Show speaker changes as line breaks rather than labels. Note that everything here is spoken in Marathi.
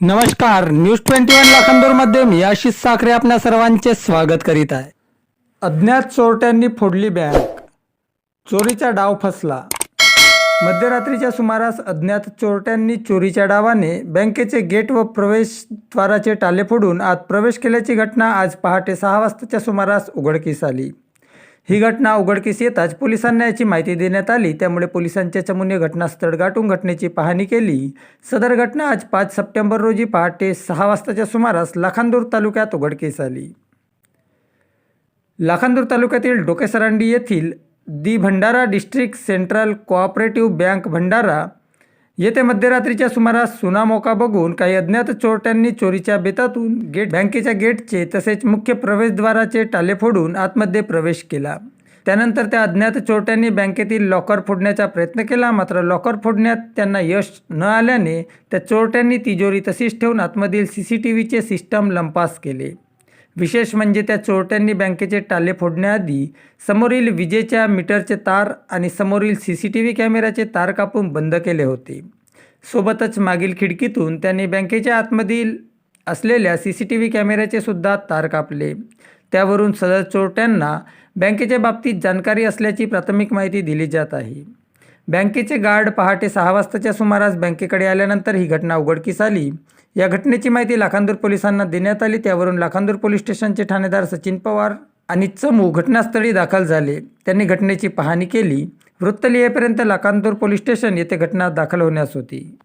नमस्कार न्यूज ट्वेंटी वन लाखांदूरमध्ये मी आशिष साखरे आपल्या सर्वांचे स्वागत करीत आहे. अज्ञात चोरट्यांनी फोडली बँक. चोरीचा डाव फसला. मध्यरात्रीच्या सुमारास अज्ञात चोरट्यांनी चोरीच्या डावाने बँकेचे गेट व प्रवेशद्वाराचे टाले फोडून आत प्रवेश केल्याची घटना आज पहाटे सहा वाजताच्या सुमारास उघडकीस आली. ही घटना उघडकीस येताच पोलिसांना याची माहिती देण्यात आली. त्यामुळे पोलिसांच्या चमूने घटनास्थळ गाठून घटनेची पाहणी केली. सदर घटना आज पाच सप्टेंबर रोजी पहाटे सहा वाजताच्या सुमारास लाखांदूर तालुक्यात उघडकीस आली. लाखांदूर तालुक्यातील डोकेसरांडी येथील the Bhandara district central cooperative bank Bhandara येथे मध्यरात्रीच्या सुमारास सुनामोका बघून काही अज्ञात चोरट्यांनी चोरीच्या बेतातून गेट बँकेच्या गेटचे तसेच मुख्य प्रवेशद्वाराचे टाले फोडून आतमध्ये प्रवेश केला. त्यानंतर त्या अज्ञात चोरट्यांनी बँकेतील लॉकर फोडण्याचा प्रयत्न केला मात्र लॉकर फोडण्यात त्यांना यश न आल्याने त्या चोरट्यांनी तिजोरी तशीच ठेवून आतमधील सी सी टी व्हीचे सिस्टम लंपास केले. विशेष म्हणजे त्या चोरट्यांनी बँकेचे टाले फोडण्याआधी समोरील विजेच्या मीटरचे तार आणि समोरील सी सी टी व्ही कॅमेऱ्याचे तार कापून बंद केले होते. सोबतच मागील खिडकीतून त्यांनी बँकेच्या आतमधील असलेल्या सी सी टी व्ही कॅमेऱ्याचे सुद्धा तार कापले. त्यावरून सदर चोरट्यांना बँकेच्या बाबतीत जाणकारी असल्याची प्राथमिक माहिती दिली जात आहे. बँकेचे गार्ड पहाटे सहा वाजताच्या सुमारास बँकेकडे आल्यानंतर ही घटना उघडकीस आली. या घटनेची माहिती लाखांदूर पोलिसांना देण्यात आली. त्यावरून लाखांदूर पोलीस स्टेशनचे ठाणेदार सचिन पवार आणि चमू घटनास्थळी दाखल झाले. त्यांनी घटनेची पाहणी केली. वृत्त लिहिपर्यंत लाखांदूर पोलीस स्टेशन येथे घटना दाखल होण्यास होती.